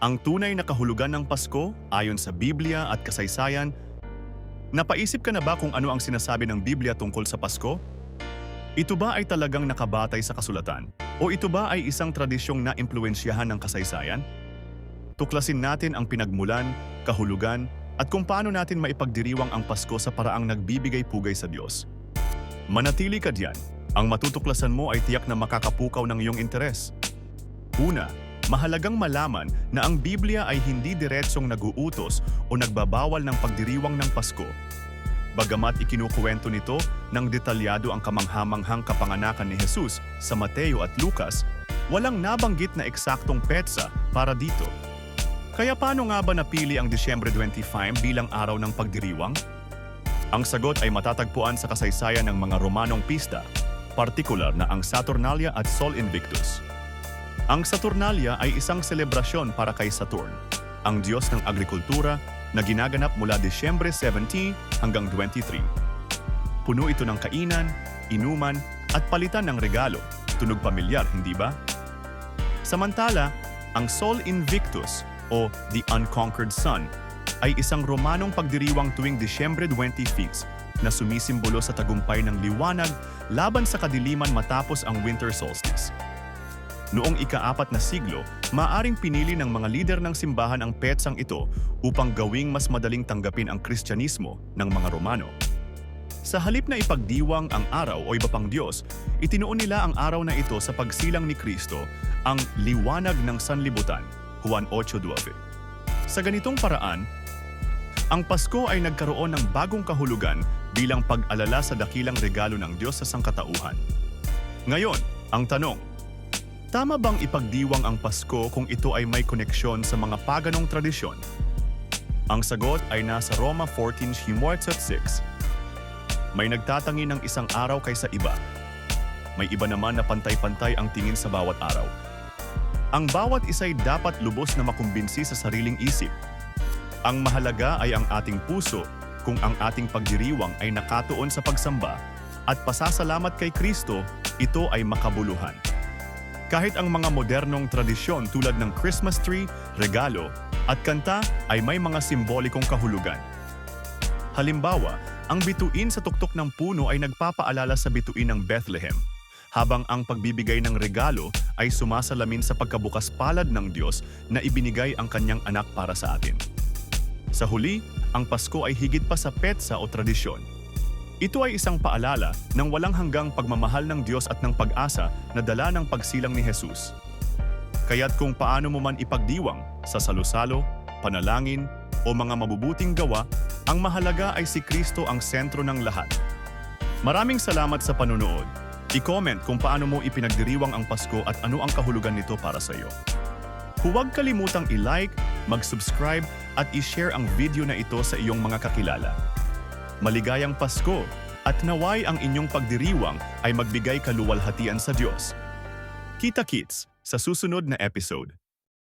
Ang tunay na kahulugan ng Pasko, ayon sa Biblia at kasaysayan, napaisip ka na ba kung ano ang sinasabi ng Biblia tungkol sa Pasko? Ito ba ay talagang nakabatay sa kasulatan? O ito ba ay isang tradisyong naimpluensyahan ng kasaysayan? Tuklasin natin ang pinagmulan, kahulugan, at kung paano natin maipagdiriwang ang Pasko sa paraang nagbibigay-pugay sa Diyos. Manatili ka diyan. Ang matutuklasan mo ay tiyak na makakapukaw ng iyong interes. Una, mahalagang malaman na ang Biblia ay hindi diretsong naguutos o nagbabawal ng pagdiriwang ng Pasko. Bagamat ikinukuwento nito ng detalyado ang kamanghamanghang kapanganakan ni Jesus sa Mateo at Lucas, walang nabanggit na eksaktong petsa para dito. Kaya paano nga ba napili ang Disyembre 25 bilang araw ng pagdiriwang? Ang sagot ay matatagpuan sa kasaysayan ng mga Romanong pista, partikular na ang Saturnalia at Sol Invictus. Ang Saturnalia ay isang selebrasyon para kay Saturn, ang diyos ng agrikultura na ginaganap mula Disyembre 17 hanggang 23. Puno ito ng kainan, inuman, at palitan ng regalo, tunog pamilyar, hindi ba? Samantala, ang Sol Invictus o The Unconquered Sun ay isang Romanong pagdiriwang tuwing Disyembre 25 na sumisimbolo sa tagumpay ng liwanag laban sa kadiliman matapos ang winter solstice. Noong ika-apat na siglo, maaring pinili ng mga lider ng simbahan ang petsang ito upang gawing mas madaling tanggapin ang Kristyanismo ng mga Romano. Sa halip na ipagdiwang ang araw o iba pang Diyos, itinuon nila ang araw na ito sa pagsilang ni Kristo, ang liwanag ng sanlibutan, Juan 8.12. Sa ganitong paraan, ang Pasko ay nagkaroon ng bagong kahulugan bilang pag-alala sa dakilang regalo ng Diyos sa sangkatauhan. Ngayon, ang tanong, tama bang ipagdiwang ang Pasko kung ito ay may koneksyon sa mga paganong tradisyon? Ang sagot ay nasa Roma 14 Himwarts at 6. May nagtatangi ng isang araw kaysa iba. May iba naman na pantay-pantay ang tingin sa bawat araw. Ang bawat isa'y dapat lubos na makumbinsi sa sariling isip. Ang mahalaga ay ang ating puso kung ang ating pagdiriwang ay nakatuon sa pagsamba at pasasalamat kay Kristo, ito ay makabuluhan. Kahit ang mga modernong tradisyon tulad ng Christmas tree, regalo, at kanta ay may mga simbolikong kahulugan. Halimbawa, ang bituin sa tuktok ng puno ay nagpapaalala sa bituin ng Bethlehem, habang ang pagbibigay ng regalo ay sumasalamin sa pagkabukas palad ng Diyos na ibinigay ang kanyang anak para sa atin. Sa huli, ang Pasko ay higit pa sa petsa o tradisyon. Ito ay isang paalala ng walang hanggang pagmamahal ng Diyos at ng pag-asa na dala ng pagsilang ni Jesus. Kaya't kung paano mo man ipagdiwang sa salusalo, panalangin, o mga mabubuting gawa, ang mahalaga ay si Kristo ang sentro ng lahat. Maraming salamat sa panunood. I-comment kung paano mo ipinagdiriwang ang Pasko at ano ang kahulugan nito para sa iyo. Huwag kalimutang i-like, mag-subscribe at i-share ang video na ito sa iyong mga kakilala. Maligayang Pasko at naway ang inyong pagdiriwang ay magbigay kaluwalhatian sa Diyos. Kita-kits sa susunod na episode.